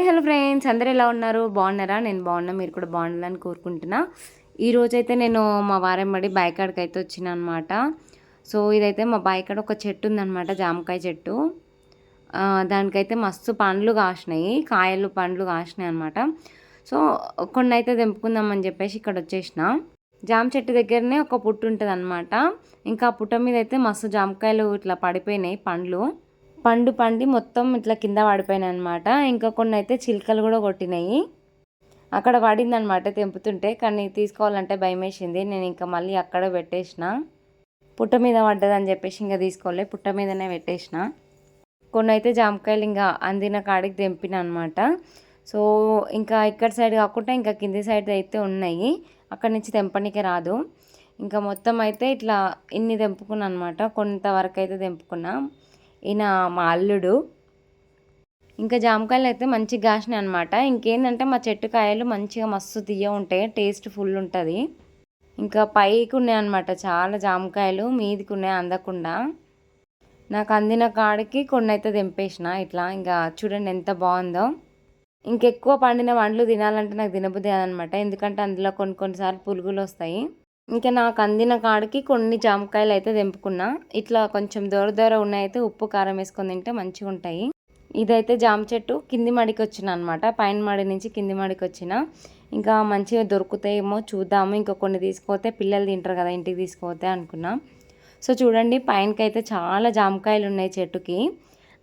Hi hello friends. అందరూ ఎలా ఉన్నారు? బాగున్నారా? నేను బాగున్నా మీరు కూడా బాగుండాలని కోరుకుంటున్నా. ఈ రోజైతే నేను మా వారెంబడి బాయికాడికి అయితే వచ్చిన అనమాట సో ఇదైతే మా బాయికాడ ఒక చెట్టు ఉందనమాట జామకాయ చెట్టు. దానికైతే మస్తు పండ్లు కాసినాయి కాయలు పండ్లు కాసినాయి అనమాట. సో కొన్ని అయితే తెంపుకుందామని చెప్పేసి ఇక్కడ వచ్చేసిన. జామ చెట్టు దగ్గరనే ఒక పుట్టు ఉంటుంది అనమాట ఇంకా ఆ పుట్ట మీద అయితే మస్తు జామకాయలు ఇట్లా పడిపోయినాయి పండ్లు. పండు పండి మొత్తం ఇట్లా కింద పడిపోయినాయి అనమాట ఇంకా కొన్ని అయితే చిలుకలు కూడా కొట్టినాయి. అక్కడ పడిందనమాట తెంపుతుంటే కానీ తీసుకోవాలంటే భయం వేసింది నేను ఇంకా మళ్ళీ అక్కడ పెట్టేసిన. పుట్ట మీద పడ్డదని చెప్పేసి ఇంకా తీసుకోలే పుట్ట మీదనే పెట్టేసిన. కొన్ని అయితే జామకాయలు ఇంకా అందిన కాడికి తెంపిన అనమాట సో ఇంకా ఇక్కడ సైడ్ కాకుండా ఇంకా కింది సైడ్ అయితే ఉన్నాయి. అక్కడి నుంచి తెంపనికే రాదు. ఇంకా మొత్తం అయితే ఇట్లా ఇన్ని తెంపుకున్నా అనమాట కొంతవరకు అయితే తెంపుకున్నా. ఈయన మా అల్లుడు. ఇంకా జామకాయలు అయితే మంచిగా కాసినాయి అనమాట ఇంకేంటంటే మా చెట్టు కాయలు మంచిగా మస్తు తీయ ఉంటాయి. టేస్ట్ ఫుల్ ఉంటుంది. ఇంకా పైకి ఉన్నాయి అనమాట చాలా జామకాయలు మీదికి ఉన్నాయి అందకుండా. నాకు అందిన కాడికి కొన్ని అయితే తెంపేసిన. ఇట్లా ఇంకా చూడండి ఎంత బాగుందో. ఇంకెక్కువ పండిన పండ్లు తినాలంటే నాకు తినబుద్ధి అనమాట ఎందుకంటే అందులో కొన్ని కొన్నిసార్లు పురుగులు వస్తాయి. ఇంకా నాకు అందిన కాడికి కొన్ని జామకాయలు అయితే తెంపుకున్నా. ఇట్లా కొంచెం దూర దూర ఉన్నాయి అయితే ఉప్పు కారం వేసుకొని తింటే మంచిగా ఉంటాయి. ఇదైతే జామ చెట్టు కింది మడికి వచ్చిన అనమాట పైన మడి నుంచి కింది మడికి వచ్చిన. ఇంకా మంచిగా దొరుకుతాయేమో చూద్దాము. ఇంకా కొన్ని తీసుకుపోతే పిల్లలు తింటారు కదా ఇంటికి తీసుకుపోతే అనుకున్నా. సో చూడండి పైనకి అయితే చాలా జామకాయలు ఉన్నాయి చెట్టుకి.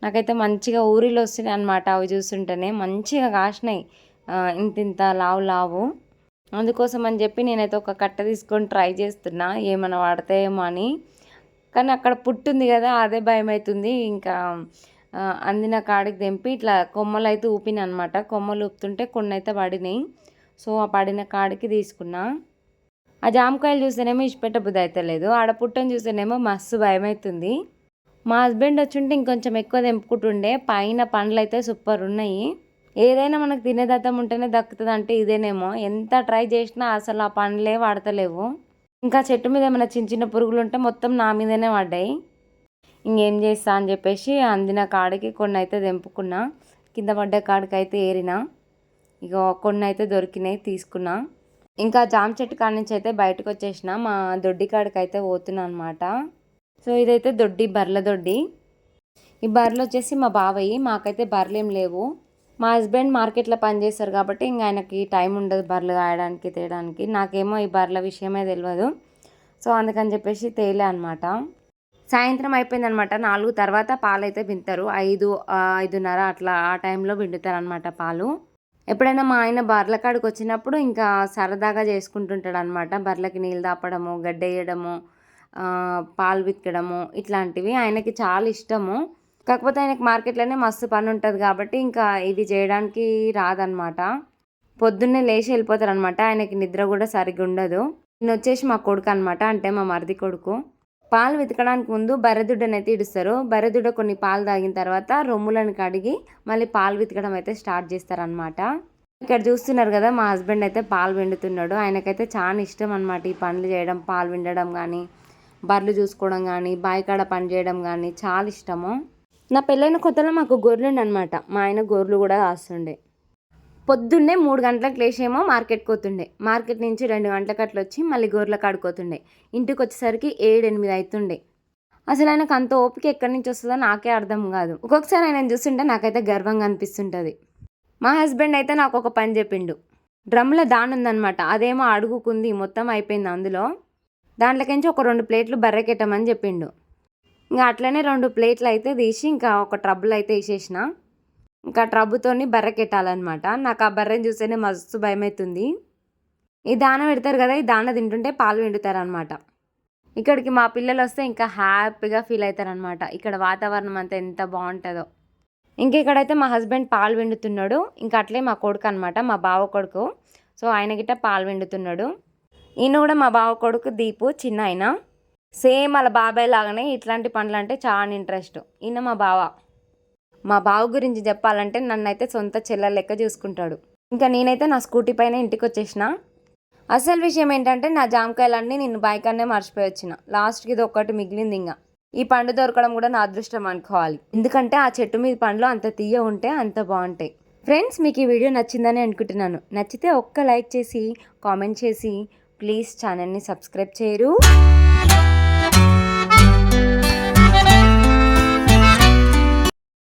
నాకైతే మంచిగా ఊరిలో వస్తున్నాయి అనమాట అవి చూస్తుంటేనే మంచిగా కాసినాయి. ఇంత ఇంత లావు లావు. అందుకోసం అని చెప్పి నేనైతే ఒక కట్ట తీసుకొని ట్రై చేస్తున్నా ఏమైనా వాడతాయేమో అని. కానీ అక్కడ పుట్టుంది కదా అదే భయం అవుతుంది. ఇంకా అందిన కాడికి తెంపి ఇట్లా కొమ్మలు అయితే ఊపిన అనమాట కొమ్మలు ఊపుతుంటే కొన్ని అయితే పడినాయి. సో ఆ పడిన కాడికి తీసుకున్నా. ఆ జామకాయలు చూస్తేనేమో ఇష్టపెట్టబుద్ధి అయితే లేదు. ఆడ పుట్టని చూస్తేనేమో మస్తు భయం అవుతుంది. మా హస్బెండ్ వచ్చుంటే ఇంకొంచెం ఎక్కువ తెంపుకుంటుండే. పైన పండ్లు అయితే సూపర్ ఉన్నాయి. ఏదైనా మనకు తినేదత్తం ఉంటేనే దక్కుతుంది అంటే ఇదేనేమో. ఎంత ట్రై చేసినా అసలు ఆ పండ్లే వాడతలేవు. ఇంకా చెట్టు మీద ఏమైనా చిన్న చిన్న పురుగులు ఉంటే మొత్తం నా మీదనే పడ్డాయి. ఇంకేం చేస్తా అని చెప్పేసి అందిన కాడికి కొన్ని అయితే తెంపుకున్నా. కింద పడ్డ కాడికి అయితే ఏరిన. ఇక కొన్ని అయితే దొరికినాయి తీసుకున్నా. ఇంకా జామ చెట్టు కాడ నుంచి అయితే బయటకు వచ్చేసిన. మా దొడ్డి కాడికి అయితే పోతున్నా అనమాట సో ఇదైతే దొడ్డి బర్ల దొడ్డి. ఈ బర్రెలు వచ్చేసి మా బావయ్యి మాకైతే బర్రెలు ఏం లేవు. మా హస్బెండ్ మార్కెట్లో పనిచేస్తారు కాబట్టి ఇంకా ఆయనకి టైం ఉండదు బర్రెలు కాయడానికి తేయడానికి. నాకేమో ఈ బర్రెల విషయమే తెలియదు సో అందుకని చెప్పేసి తేలే అనమాట సాయంత్రం అయిపోయిందనమాట నాలుగు తర్వాత పాలు అయితే పింతారు ఐదు ఐదున్నర అట్లా ఆ టైంలో పిండుతారు అనమాట పాలు. ఎప్పుడైనా మా ఆయన బర్రెల కాడికి వచ్చినప్పుడు ఇంకా సరదాగా చేసుకుంటుంటాడు అనమాట బర్రెలకి నీళ్ళు దాపడము గడ్డ వేయడము పాలు విక్కడము ఇట్లాంటివి. ఆయనకి చాలా ఇష్టము. కాకపోతే ఆయనకు మార్కెట్లోనే మస్తు పని ఉంటుంది కాబట్టి ఇంకా ఇది చేయడానికి రాదనమాట పొద్దున్నే లేచి వెళ్ళిపోతారు అనమాట ఆయనకి నిద్ర కూడా సరిగ్గా ఉండదు. నేను వచ్చేసి మా కొడుకు అనమాట అంటే మా మరిది కొడుకు. పాలు వెతకడానికి ముందు బర్రెదుడ్డనైతే ఇడుస్తారు. బర్రెదుడ్డ కొన్ని పాలు తాగిన తర్వాత రొమ్ములను కడిగి మళ్ళీ పాలు వెతకడం అయితే స్టార్ట్ చేస్తారనమాట ఇక్కడ చూస్తున్నారు కదా మా హస్బెండ్ అయితే పాలు పిండుతున్నాడు. ఆయనకైతే చాలా ఇష్టం అనమాట ఈ పనులు చేయడం పాలు విండడం కానీ బర్రెలు చూసుకోవడం కానీ బాయికాడ పని చేయడం కానీ చాలా ఇష్టము. నా పెళ్ళైన కొత్తలో మాకు గొర్రెలు అనమాట మా ఆయన గొర్రెలు కూడా కాస్తుండే పొద్దున్నే మూడు గంటలకు లేచేమో మార్కెట్కి పోతుండే. మార్కెట్ నుంచి రెండు గంటలకు అట్లా వచ్చి మళ్ళీ గొర్రెలకు ఆడుకోతుండే ఇంటికి వచ్చేసరికి ఏడు ఎనిమిది అవుతుండే అసలు ఆయనకు అంత ఓపిక ఎక్కడి నుంచి వస్తుందో నాకే అర్థం కాదు. ఒక్కొక్కసారి ఆయన చూస్తుంటే నాకైతే గర్వంగా అనిపిస్తుంటుంది. మా హస్బెండ్ అయితే నాకు ఒక పని చెప్పిండు. డ్రమ్లో దాని ఉందన్నమాట అదేమో అడుగుకుంది మొత్తం అయిపోయింది అందులో. దాంట్లోకించి ఒక రెండు ప్లేట్లు బర్రెకెట్టమని చెప్పిండు. ఇంకా అట్లనే రెండు ప్లేట్లు అయితే తీసి ఇంకా ఒక ట్రబుల్ అయితే వేసేసిన. ఇంకా ట్రబ్బుతోని బర్రెకెట్టాలన్నమాట నాకు ఆ బర్రెని చూస్తేనే మస్తు భయం అవుతుంది ఈ దాన పెడతారు కదా ఈ దాన తింటుంటే పాలు పిండుతారు అనమాట ఇక్కడికి మా పిల్లలు వస్తే ఇంకా హ్యాపీగా ఫీల్ అవుతారనమాట ఇక్కడ వాతావరణం అంతా ఎంత బాగుంటుందో. ఇంకా ఇక్కడైతే మా హస్బెండ్ పాలు పిండుతున్నాడు. ఇంకా అట్లే మా కొడుకు అనమాట మా బావ కొడుకు. సో ఆయన గిట్ట పాలు విండుతున్నాడు ఈయన కూడా మా బావ కొడుకు దీపు చిన్న ఆయన సేమ్ వాళ్ళ బాబాయ్ లాగానే ఇట్లాంటి పనులు అంటే చాలా ఇంట్రెస్ట్ ఈయన మా బావ. మా బావ గురించి చెప్పాలంటే నన్ను అయితే సొంత చెల్లె లెక్క చూసుకుంటాడు. ఇంకా నేనైతే నా స్కూటీ పైన ఇంటికి వచ్చేసిన. అసలు విషయం ఏంటంటే నా జామకాయలన్నీ నేను బైకాన్నే మర్చిపోయి వచ్చిన. లాస్ట్కి ఇది ఒక్కటి మిగిలింది ఇంకా ఈ పండు దొరకడం కూడా నా అదృష్టం అనుకోవాలి. ఎందుకంటే ఆ చెట్టు మీద పండ్లు అంత తీయ ఉంటే అంత బాగుంటాయి. ఫ్రెండ్స్ మీకు ఈ వీడియో నచ్చిందని అనుకుంటున్నాను. నచ్చితే ఒక్క లైక్ చేసి కామెంట్ చేసి ప్లీజ్ ఛానల్ని సబ్స్క్రైబ్ చేయరు.